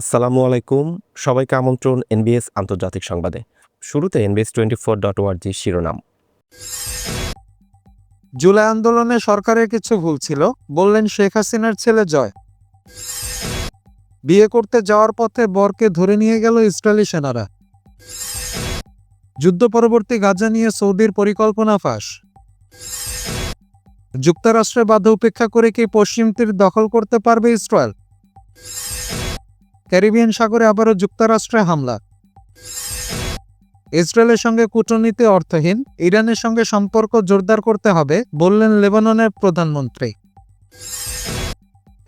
আসসালামু আলাইকুম। সবাইকে আমন্ত্রণ এনবিএস আন্তর্জাতিক সংবাদে। শুরুতে এনবিএস টোয়েন্টি ফোর ডট ওয়ার্জি শিরোনাম। জুলাই আন্দোলনে সরকারের কিছু ভুল ছিল, বললেন শেখ হাসিনার ছেলে জয়। বিয়ে করতে যাওয়ার পথে বরকে ধরে নিয়ে গেল ইসরায়েলি সেনারা। যুদ্ধ পরবর্তী গাজা নিয়ে সৌদির পরিকল্পনা ফাঁস। যুক্তরাষ্ট্রের বাধা উপেক্ষা করে কি পশ্চিম তীর দখল করতে পারবে ইসরায়েল? ক্যারিবিয়ান সাগরে আবারও যুক্তরাষ্ট্রে হামলা। ইসরায়েলের সঙ্গে কূটনীতি অর্থহীন, ইরানের সঙ্গে সম্পর্ক জোরদার করতে হবে, বললেন লেবাননের প্রধানমন্ত্রী।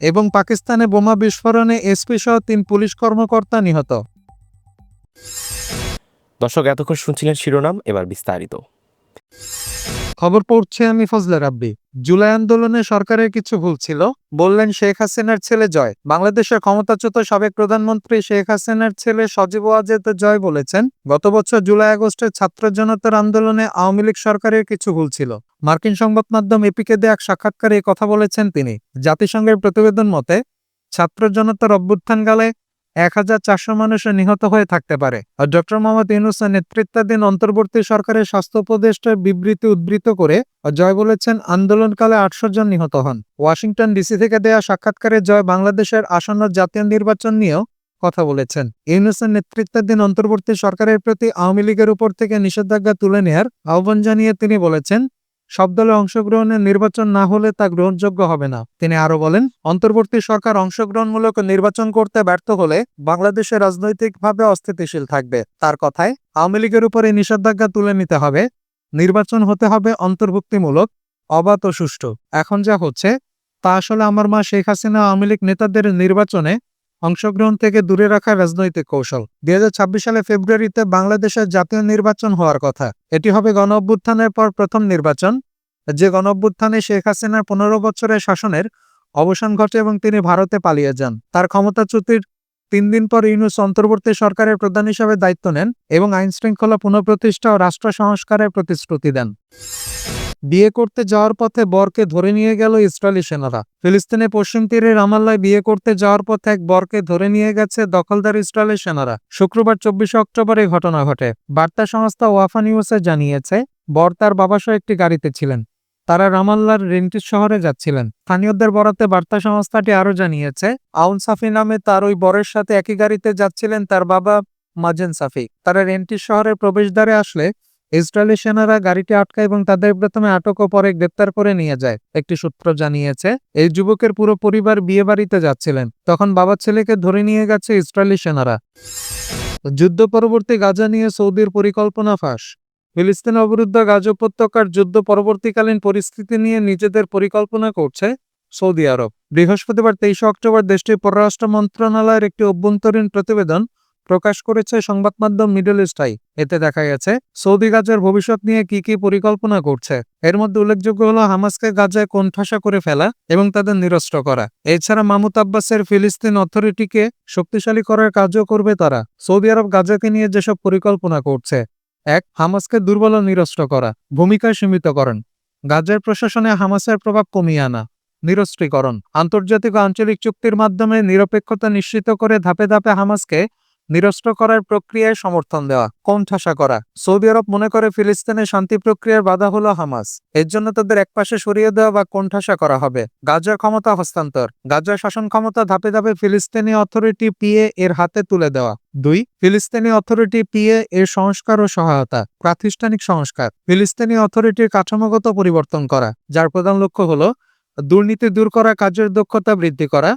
এবং পাকিস্তানে বোমা বিস্ফোরণে এসপি সহ তিন পুলিশ কর্মকর্তা নিহত। দর্শক, এতক্ষণ শুনছিলেন শিরোনাম, এবার বিস্তারিত। খবর পড়ছে আমি ফজলে রাব্বি। জুলাই আন্দোলনে সরকারের কিছু ভুল ছিল, বললেন শেখ হাসিনার ছেলে জয়। বাংলাদেশের ক্ষমতাচ্যুত সাবেক প্রধানমন্ত্রী শেখ হাসিনার ছেলে সজীব ওয়াজেদ জয় বলেছেন, গত বছর জুলাই আগস্টে ছাত্র জনতার আন্দোলনে আওয়ামী লীগ সরকারের কিছু ভুল ছিল। মার্কিন সংবাদ মাধ্যম এপিকে দেয়া এক সাক্ষাৎকারে কথা বলেছেন তিনি। জাতিসংঘের প্রতিবেদন মতে, ছাত্র জনতার অভ্যুত্থানকালে এক হাজার চারশো মানুষের নিহত হয়ে থাকতে পারে। আর ডক্টর মোহাম্মদ ইউনুসের নেতৃত্বাধীন অন্তর্বর্তী সরকারের স্বাস্থ্য উপদেষ্টার বিবৃতি উদ্ধৃত করে জয় বলেছেন, আন্দোলনকালে আটশো জন নিহত হন। ওয়াশিংটন ডিসি থেকে দেয়া সাক্ষাৎকারে জয় বাংলাদেশের আসন্ন জাতীয় নির্বাচন নিয়েও কথা বলেছেন। ইউনুসের নেতৃত্বাধীন অন্তর্বর্তী সরকারের প্রতি আওয়ামী লীগের উপর থেকে নিষেধাজ্ঞা তুলে নেয়ার আহ্বান জানিয়ে তিনি বলেছেন সব দলে অংশগ্রহণের নির্বাচন না হলে তা গ্রহণযোগ্য হবে না। তিনি আরও বলেন, অন্তর্বর্তী সরকার অংশগ্রহণমূলক নির্বাচন করতে ব্যর্থ হলে বাংলাদেশে রাজনৈতিকভাবে অস্থিতিশীল থাকবে। তার কথায়, আওয়ামী লীগের উপরে নিষেধাজ্ঞা তুলে নিতে হবে। নির্বাচন হতে হবে অন্তর্ভুক্তিমূলক, অবাধ ও সুষ্ঠু। এখন যা হচ্ছে, তা আসলে আমার মা শেখ হাসিনা আওয়ামী লীগ নেতাদের নির্বাচনে অংশগ্রহণ থেকে দূরে রাখার রাজনৈতিক কৌশল। দুই হাজার ছাব্বিশ সালে ফেব্রুয়ারিতে বাংলাদেশের জাতীয় নির্বাচন হওয়ার কথা। এটি হবে গণ অভ্যুত্থানের পর প্রথম নির্বাচন। যে গণ অভ্যুত্থানে শেখ হাসিনার পনেরো বছরের শাসনের অবসান ঘটে এবং তিনি ভারতে পালিয়ে যান। তার ক্ষমতাচ্যুতির তিন দিন পর ইউনুস অন্তর্বর্তী সরকারের প্রধান হিসাবে দায়িত্ব নেন এবং আইন শৃঙ্খলা পুনঃপ্রতিষ্ঠা ও রাষ্ট্র সংস্কারের প্রতিশ্রুতি দেন। বিয়ে করতে যাওয়ার পথে বরকে ধরে নিয়ে গেল ইসরায়েলি সেনারা। ফিলিস্তিনে পশ্চিম তীরে রামাল্লায় বিয়ে করতে যাওয়ার পথে এক বরকে ধরে নিয়ে গেছে দখলদার ইসরায়েলি সেনারা। শুক্রবার চব্বিশে অক্টোবর এই ঘটনা ঘটে। বার্তা সংস্থা ওয়াফা নিউজে জানিয়েছে, বর তার বাবাসহ একটি গাড়িতে ছিলেন। তারা রামাল্লার রেন্টিস শহরে যাচ্ছিলেন। স্থানীয়দের বরাতে বার্তা সংস্থাটি আরও জানিয়েছে, আউন সাফি নামে তার ওই বরের সাথে একই গাড়িতে যাচ্ছিলেন তার বাবা মাজেন সাফি। তারা রেন্টিস শহরের প্রবেশদ্বারে আসলে ইসরায়েলি সেনারা গাড়িটি আটকায় এবং তাদের প্রথমে আটক ও পরে গ্রেপ্তার করে নিয়ে যায়। একটি সূত্র জানিয়েছে, এই যুবকের পুরো পরিবার বিয়ে বাড়িতে যাচ্ছিলেন। তখন বাবা ছেলেকে ধরে নিয়ে গেছে ইসরায়েলি সেনারা। যুদ্ধ পরবর্তী গাজা নিয়ে সৌদির পরিকল্পনা ফাঁস। ফিলিস্তিন অবরুদ্ধ গাজ উপত্যকার যুদ্ধ পরবর্তীকালীন পরিস্থিতি নিয়ে নিজেদের পরিকল্পনা করছে সৌদি আরব। বৃহস্পতিবার তেইশে অক্টোবর দেশটির পররাষ্ট্র মন্ত্রণালয়ের একটি অভ্যন্তরীণ প্রতিবেদন প্রকাশ করেছে সংবাদ মাধ্যম মিডল ইস্ট আই এতে দেখা গেছে, সৌদি গাজার ভবিষ্যৎ নিয়ে কি কি পরিকল্পনা করছে। এর মধ্যে উল্লেখযোগ্য হলো হামাসকে গাজায় কোণঠাসা করে ফেলা এবং তাদের নিরস্ত্র করা। এছাড়া মাহমুদ আব্বাসের ফিলিস্তিন অথরিটিকে শক্তিশালী করার কাজও করবে তারা। সৌদি আরব গাজাকে নিয়ে যেসব পরিকল্পনা করছে এক, হামাসকে দুর্বল নিরস্ত্র করা ভূমিকা সীমিতকরণ। গাজার প্রশাসনে হামাসের প্রভাব কমিয়ে আনা, নিরস্ত্রীকরণ। আন্তর্জাতিক আঞ্চলিক চুক্তির মাধ্যমে নিরপেক্ষতা নিশ্চিত করে ধাপে ধাপে হামাসকে নিরস্ত্র করার প্রক্রিয়ায় সমর্থন দেওয়া, কোণঠাসা করা। সৌদি আরব মনে করে ফিলিস্তিনের শান্তি প্রক্রিয়ার বাধা হলো হামাস। এর জন্য তাদের একপাশে সরিয়ে দেওয়া বা কোণঠাসা করা হবে। গাজার ক্ষমতা হস্তান্তর। গাজার শাসন ক্ষমতা ধাপে ধাপে ফিলিস্তিনি অথরিটি পিএ এর হাতে তুলে দেওয়া। দুই, ফিলিস্তিনি অথরিটি পিএ এর সংস্কার ও সহায়তা, প্রাতিষ্ঠানিক সংস্কার। ফিলিস্তিনি অথরিটির কাঠামোগত পরিবর্তন করা, যার প্রধান লক্ষ্য হলো দুর্নীতি দূর করা, কাজের দক্ষতা বৃদ্ধি করা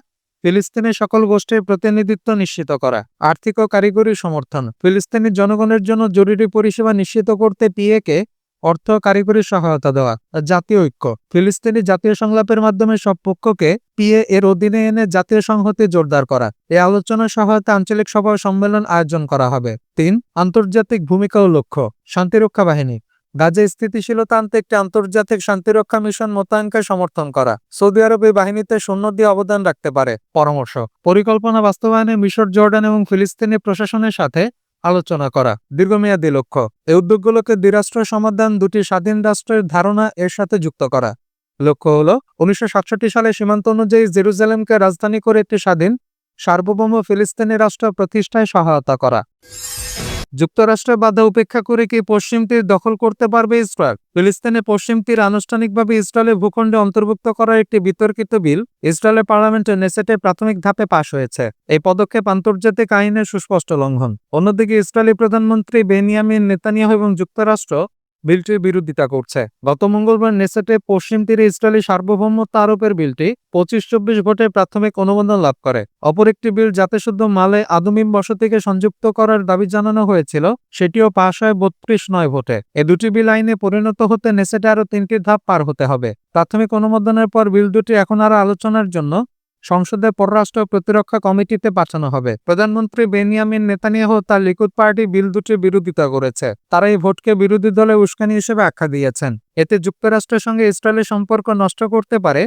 ফিলিস্তিনের সকল গোষ্ঠীর প্রতিনিধিত্ব নিশ্চিত করা, আর্থিক ও কারিগরি সমর্থন। ফিলিস্তিনি জনগণের জন্য জরুরি পরিষেবা নিশ্চিত করতে পিএকে অর্থ কারিগরি সহায়তা দেওয়া, জাতীয় ঐক্য। ফিলিস্তিনি জাতীয় সংলাপের মাধ্যমে সব পক্ষকে পিএ এর অধীনে এনে জাতীয় সংহতি জোরদার করা। এই আলোচনার সহায়তা আঞ্চলিক সভা সম্মেলন আয়োজন করা হবে। তিন, আন্তর্জাতিক ভূমিকা ও লক্ষ্য, শান্তিরক্ষা বাহিনী। গাজে স্থিতিশীলতা আনতে একটি আন্তর্জাতিক শান্তিরক্ষা মিশন মোতায়েনকে সমর্থন করা। সৌদি আরব এই বাহিনীতে সৈন্য দিয়ে অবদান রাখতে পারে। পরামর্শ, পরিকল্পনা বাস্তবায়নে মিশর, জর্ডান এবং ফিলিস্তিনি প্রশাসনের সাথে আলোচনা করা। দীর্ঘমেয়াদী লক্ষ্য, এই উদ্যোগগুলোকে দ্বিরাষ্ট্র সমাধান, দুটি স্বাধীন রাষ্ট্রের ধারণা এর সাথে যুক্ত করা। লক্ষ্য হল, উনিশশো সাতষট্টি সালে সীমান্ত অনুযায়ী জেরুজালেমকে রাজধানী করে একটি স্বাধীন, সার্বভৌম ফিলিস্তিনি রাষ্ট্র প্রতিষ্ঠায় সহায়তা করা। যুক্তরাষ্ট্রের বাধা উপেক্ষা করে কি পশ্চিম তীর দখল করতে পারবে ইসরায়েল? ফিলিস্তিনে পশ্চিম তীর আনুষ্ঠানিকভাবে ইসরায়েলের ভূখণ্ডে অন্তর্ভুক্ত করার একটি বিতর্কিত বিল ইসরায়েলের পার্লামেন্টের নেসেটে প্রাথমিক ধাপে পাশ হয়েছে। এই পদক্ষেপ আন্তর্জাতিক আইনের সুস্পষ্ট লঙ্ঘন। অন্যদিকে ইসরায়েলি প্রধানমন্ত্রী বেনিয়ামিন নেতানিয়াহু এবং যুক্তরাষ্ট্র বিলটির বিরোধিতা করছে। গত মঙ্গলবার নেসেটে পশ্চিম তীরে ইসরায়েলি সার্বভৌমত্ব আরোপের বিলটি পঁচিশ চব্বিশ ভোটে প্রাথমিক অনুমোদন লাভ করে। অপর একটি বিল যাতে শুধু মালে আদমিম বসতিকে সংযুক্ত করার দাবি জানানো হয়েছিল, সেটিও পাশ হয় বত্রিশ নয় ভোটে। এ দুটি বিল আইনে পরিণত হতে নেসেটে আরও তিনটি ধাপ পার হতে হবে। প্রাথমিক অনুমোদনের পর বিল দুটি এখন আরও আলোচনার জন্য সংসদের পররাষ্ট্র প্রতিরক্ষা কমিটিতে পাঠানো হবে। প্রধানমন্ত্রী বেনিয়ামিন নেতানিয়াহ তার লিকুদ পার্টি বিল দুটির বিরোধিতা করেছে। তারা এই ভোটকে বিরোধী দলে উস্কানি হিসেবে আখ্যা দিয়েছেন। এতে যুক্তরাষ্ট্রের সঙ্গে ইসরায়েলের সম্পর্ক নষ্ট করতে পারে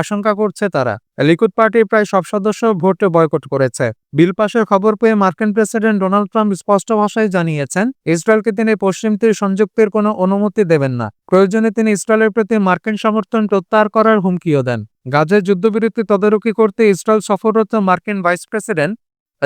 আশঙ্কা করছে তারা। লিকুদ পার্টির প্রায় সব সদস্য ভোটে বয়কট করেছে। বিল পাশের খবর পেয়ে মার্কিন প্রেসিডেন্ট ডোনাল্ড ট্রাম্প স্পষ্ট ভাষায় জানিয়েছেন, ইসরায়েলকে তিনি পশ্চিম তীর সংযুক্তির কোনো অনুমতি দেবেন না। প্রয়োজনে তিনি ইসরায়েলের প্রতি মার্কিন সমর্থন প্রত্যাহার করার হুমকিও দেন। গাজায় যুদ্ধবিরতি তদারকি করতে ইসরায়েল সফররত মার্কিন ভাইস প্রেসিডেন্ট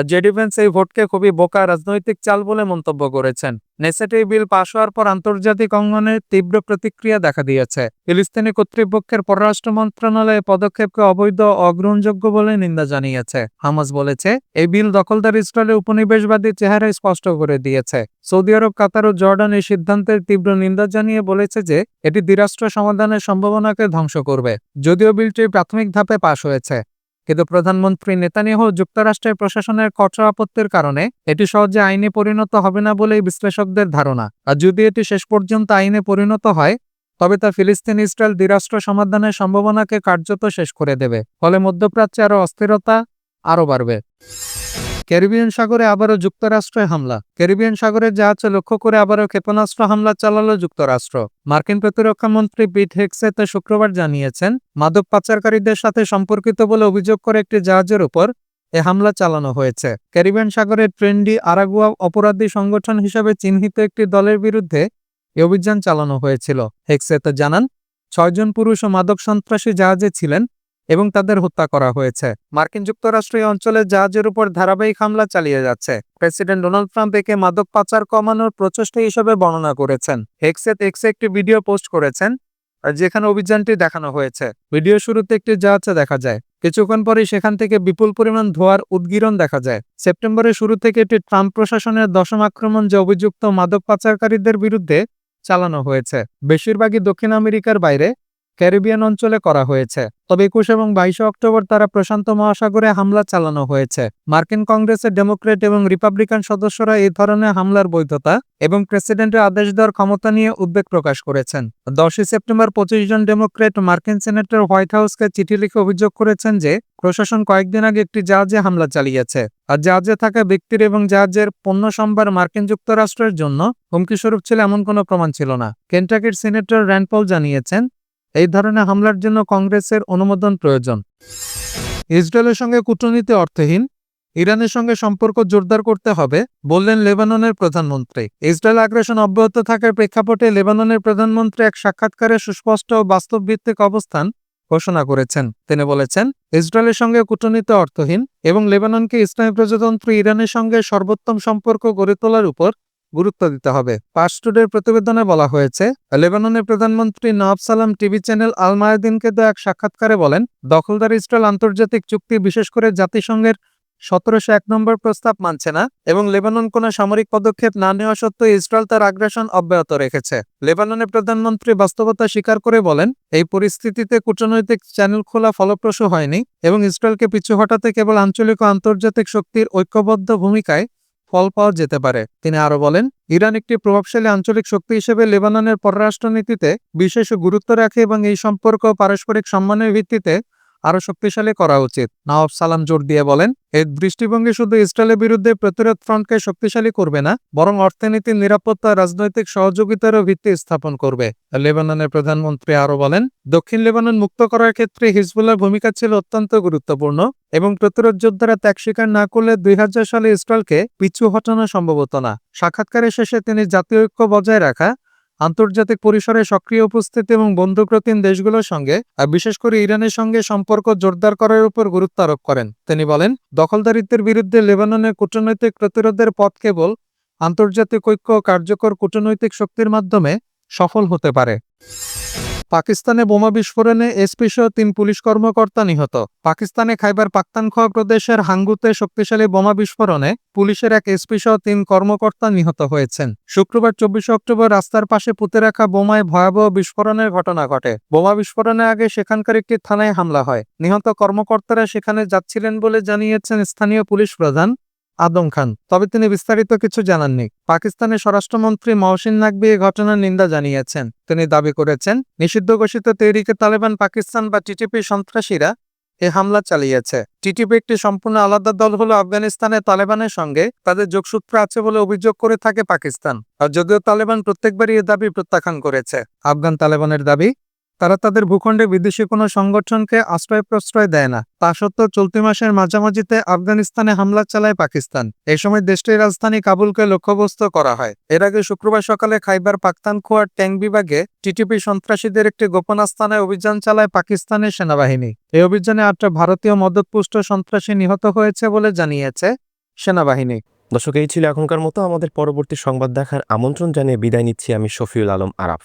জেডি ভেন্স এই ভোটকে খুবই বোকা রাজনৈতিক চাল বলে মন্তব্য করেছেন। নেসেটে এই বিল পাশ হওয়ার পর আন্তর্জাতিক অঙ্গনে তীব্র প্রতিক্রিয়া দেখা দিয়েছে। ফিলিস্তিনি কর্তৃপক্ষের পররাষ্ট্র মন্ত্রণালয় পদক্ষেপকে অবৈধ অগ্রহণযোগ্য বলে নিন্দা জানিয়েছে। হামাস বলেছে, এই বিল দখলদার ইসরায়েলের উপনিবেশবাদী চেহারা স্পষ্ট করে দিয়েছে। সৌদি আরব, কাতার ও জর্ডান এই সিদ্ধান্তের তীব্র নিন্দা জানিয়ে বলেছে যে, এটি দ্বিরাষ্ট্র সমাধানের সম্ভাবনাকে ধ্বংস করবে। যদিও বিলটি প্রাথমিক ধাপে পাশ হয়েছে। কিন্তু প্রধানমন্ত্রী নেতানিয়াহু যুক্তরাষ্ট্রের প্রশাসনের কঠোর আপত্তির কারণে এটি সহজে আইনে পরিণত হবে না বলেই বিশ্লেষকদের ধারণা। আর যদি এটি শেষ পর্যন্ত আইনে পরিণত হয়, তবে তা ফিলিস্তিন ইসরায়েল দ্বিরাষ্ট্র সমাধানের সম্ভাবনাকে কার্যত শেষ করে দেবে, ফলে মধ্যপ্রাচ্যে আরও অস্থিরতা আরও বাড়বে। ক্যারিবিয়ান সাগরে আবারও যুক্তরাষ্ট্রে হামলা। ক্যারিবিয়ান সাগরের জাহাজে লক্ষ্য করে আবারও ক্ষেপণাস্ত্র হামলা চালালো যুক্তরাষ্ট্র। মার্কিন প্রতিরক্ষা মন্ত্রী পিট হেক্সেতে শুক্রবার জানিয়েছেন, মাদক পাচারকারীদের সাথে সম্পর্কিত বলে অভিযোগ করে একটি জাহাজের উপর এ হামলা চালানো হয়েছে। ক্যারিবিয়ান সাগরের ট্রেন্ডি আরাগুয়া অপরাধী সংগঠন হিসেবে চিহ্নিত একটি দলের বিরুদ্ধে এ অভিযান চালানো হয়েছিল। হেক্সেতে জানান, ছয়জন পুরুষ ও মাদক সন্ত্রাসী জাহাজে ছিলেন এবং তাদের হত্যা করা হয়েছে। মার্কিন যুক্তরাষ্ট্র এই অঞ্চলের জাহাজের উপর ধারাবাহিক হামলা চালিয়ে যাচ্ছে। প্রেসিডেন্ট ডোনাল্ড ট্রাম্প একে মাদক পাচার কমানোর প্রচেষ্টা হিসেবে বর্ণনা করেছেন। হেক্সেত এক্সে একটি ভিডিও পোস্ট করেছেন যেখানে অভিযানটি দেখানো হয়েছে। ভিডিও শুরুতে একটি জাহাজে দেখা যায়। কিছুক্ষণ পরে সেখান থেকে বিপুল পরিমাণ ধোয়ার উদ্গীরণ দেখা যায়। সেপ্টেম্বরের শুরু থেকে এটি ট্রাম্প প্রশাসনের দশম আক্রমণ যে অভিযুক্ত মাদক পাচারকারীদের বিরুদ্ধে চালানো হয়েছে। বেশিরভাগই দক্ষিণ আমেরিকার বাইরে ক্যারিবিয়ান অঞ্চলে করা হয়েছে। তবে একুশ এবং বাইশে অক্টোবর তারা প্রশান্ত মহাসাগরে হামলা চালানো হয়েছে। মার্কিন কংগ্রেসের ডেমোক্রেট এবং রিপাবলিকান সদস্যরা এই ধরনের হামলার বৈধতা এবং প্রেসিডেন্টের আদেশ দেওয়ার ক্ষমতা নিয়ে উদ্বেগ প্রকাশ করেছেন। দশই সেপ্টেম্বর পঁচিশ জন ডেমোক্রেট মার্কিন সিনেটর হোয়াইট হাউসকে চিঠি লিখে অভিযোগ করেছেন যে, প্রশাসন কয়েকদিন আগে একটি জাহাজে হামলা চালিয়েছে। আর জাহাজে থাকা ব্যক্তির এবং জাহাজের পণ্য সম্ভার মার্কিন যুক্তরাষ্ট্রের জন্য হুমকিস্বরূপ ছিল এমন কোনো প্রমাণ ছিল না। কেন্টাকির সিনেটর র্যান্ডপল জানিয়েছেন এই ধরনের হামলার জন্য কংগ্রেসের অনুমোদন প্রয়োজন। ইসরায়েলের সঙ্গে কূটনীতি অর্থহীন, ইরানের সঙ্গে সম্পর্ক জোরদার করতে হবে, বললেন লেবাননের প্রধানমন্ত্রী। ইসরায়েল আগ্রাসন অব্যাহত থাকার প্রেক্ষাপটে লেবাননের প্রধানমন্ত্রী এক সাক্ষাৎকারে সুস্পষ্ট ও বাস্তবভিত্তিক অবস্থান ঘোষণা করেছেন। তিনি বলেছেন, ইসরায়েলের সঙ্গে কূটনীতি অর্থহীন এবং লেবাননকে ইসলামী প্রজাতন্ত্র ইরানের সঙ্গে সর্বোত্তম সম্পর্ক গড়ে তোলার উপর গুরুত্ব দিতে হবে। পাসটুডের প্রতিবেদনে বলা হয়েছে, লেবাননের প্রধানমন্ত্রী নওয়াব সালাম টিভি চ্যানেল আল দেওয়া এক সাক্ষাৎকারে বলেন, দখলদার ইসরায়েল আন্তর্জাতিক চুক্তি, বিশেষ করে জাতিসংঘের সতেরোশো এক নম্বর প্রস্তাব মানছে না এবং লেবানন কোনো সামরিক পদক্ষেপ না নেওয়া সত্ত্বেও ইসরায়েল তার আগ্রাসন অব্যাহত রেখেছে। লেবাননের প্রধানমন্ত্রী বাস্তবতা স্বীকার করে বলেন, এই পরিস্থিতিতে কূটনৈতিক চ্যানেল খোলা ফলপ্রসূ হয়নি এবং ইসরায়েলকে পিছু হটাতে কেবল আঞ্চলিক ও আন্তর্জাতিক শক্তির ঐক্যবদ্ধ ভূমিকায় ফল পাওয়া যেতে পারে। তিনি আরও বলেন, ইরান একটি প্রভাবশালী আঞ্চলিক শক্তি হিসেবে লেবাননের পররাষ্ট্রনীতিতে বিশেষ গুরুত্ব রাখে এবং এই সম্পর্ক পারস্পরিক সম্মানের ভিত্তিতে আরও শক্তিশালী করা উচিত। নওয়াব সালাম জোর দিয়ে বলেন, এই দৃষ্টিভঙ্গি শুধু ইসরায়েলের বিরুদ্ধে প্রতিরোধ ফ্রন্টকে শক্তিশালী করবে না, বরং অর্থনীতি, নিরাপত্তা, রাজনৈতিক সহযোগিতারও ভিত্তি স্থাপন করবে। লেবাননের প্রধানমন্ত্রী আরও বলেন, দক্ষিণ লেবানন মুক্ত করার ক্ষেত্রে হিজবুল্লার ভূমিকা ছিল অত্যন্ত গুরুত্বপূর্ণ এবং প্রতিরোধ যোদ্ধারা ত্যাগ স্বীকার না করলে দুই হাজার সালে ইসরায়েলকে পিছু হটানো সম্ভবত না। সাক্ষাৎকারের শেষে তিনি জাতীয় ঐক্য বজায় রাখা আন্তর্জাতিক পরিসরে সক্রিয় উপস্থিতি এবং বন্ধুপ্রতিম দেশগুলোর সঙ্গে, আর বিশেষ করে ইরানের সঙ্গে সম্পর্ক জোরদার করার উপর গুরুত্ব আরোপ করেন। তিনি বলেন, দখলদারিত্বের বিরুদ্ধে লেবাননের কূটনৈতিক প্রতিরোধের পথ কেবল আন্তর্জাতিক ঐক্য কার্যকর কূটনৈতিক শক্তির মাধ্যমে সফল হতে পারে। পাকিস্তানে বোমা বিস্ফোরণে এসপি সহ তিন পুলিশ কর্মকর্তা নিহত। পাকিস্তানে খাইবার পাখতানখোয়া প্রদেশের হাঙ্গুতে শক্তিশালী বোমা বিস্ফোরণে পুলিশের এক এসপি সহ তিন কর্মকর্তা নিহত হয়েছেন। শুক্রবার চব্বিশে অক্টোবর রাস্তার পাশে পুঁতে রাখা বোমায় ভয়াবহ বিস্ফোরণের ঘটনা ঘটে। বোমা বিস্ফোরণের আগে সেখানকার একটি থানায় হামলা হয়। নিহত কর্মকর্তারা সেখানে যাচ্ছিলেন বলে জানিয়েছেন স্থানীয় পুলিশ প্রধান আদম খান। তবে তিনি বিস্তারিত কিছু জানাননি। পাকিস্তানের স্বরাষ্ট্রমন্ত্রী মহসিন নাকবি এই ঘটনার নিন্দা জানিয়েছেন। তিনি দাবি করেছেন, নিষিদ্ধ ঘোষিত তেহরিকে তালেবান, পাকিস্তান বা টিটিপি সন্ত্রাসীরা এ হামলা চালিয়েছে। টিটিপি একটি সম্পূর্ণ আলাদা দল হলো আফগানিস্তানে তালেবানের সঙ্গে। তাদের যোগসূত্র আছে বলে অভিযোগ করে থাকে পাকিস্তান। আর যদিও তালেবান প্রত্যেকবারই এ দাবি প্রত্যাখ্যান করেছে। আফগান তালেবানের দাবি তারা তাদের ভূখণ্ডে বিদেশি কোনো সংগঠনকে আশ্রয় প্রশ্রয় দেয় না। তা সত্ত্বেও চলতি মাসের মাঝামাঝিতে আফগানিস্তানে হামলা চালায় পাকিস্তান। এই সময় দেশটির রাজধানী কাবুলকে লক্ষ্যবস্তু করা হয়। এর আগে শুক্রবার সকালে খাইবার পাখতানখোয়ার ট্যাঙ্ক বিভাগে টিটিপি সন্ত্রাসীদের একটি গোপন স্থানে অভিযান চালায় পাকিস্তানের সেনাবাহিনী। এই অভিযানে আটটা ভারতীয় মদতপুষ্ট সন্ত্রাসী নিহত হয়েছে বলে জানিয়েছে সেনাবাহিনী। দর্শক, এই ছিল এখনকার মতো। আমাদের পরবর্তী সংবাদ দেখার আমন্ত্রণ জানিয়ে বিদায় নিচ্ছি আমি শফিউল আলম আরাফ।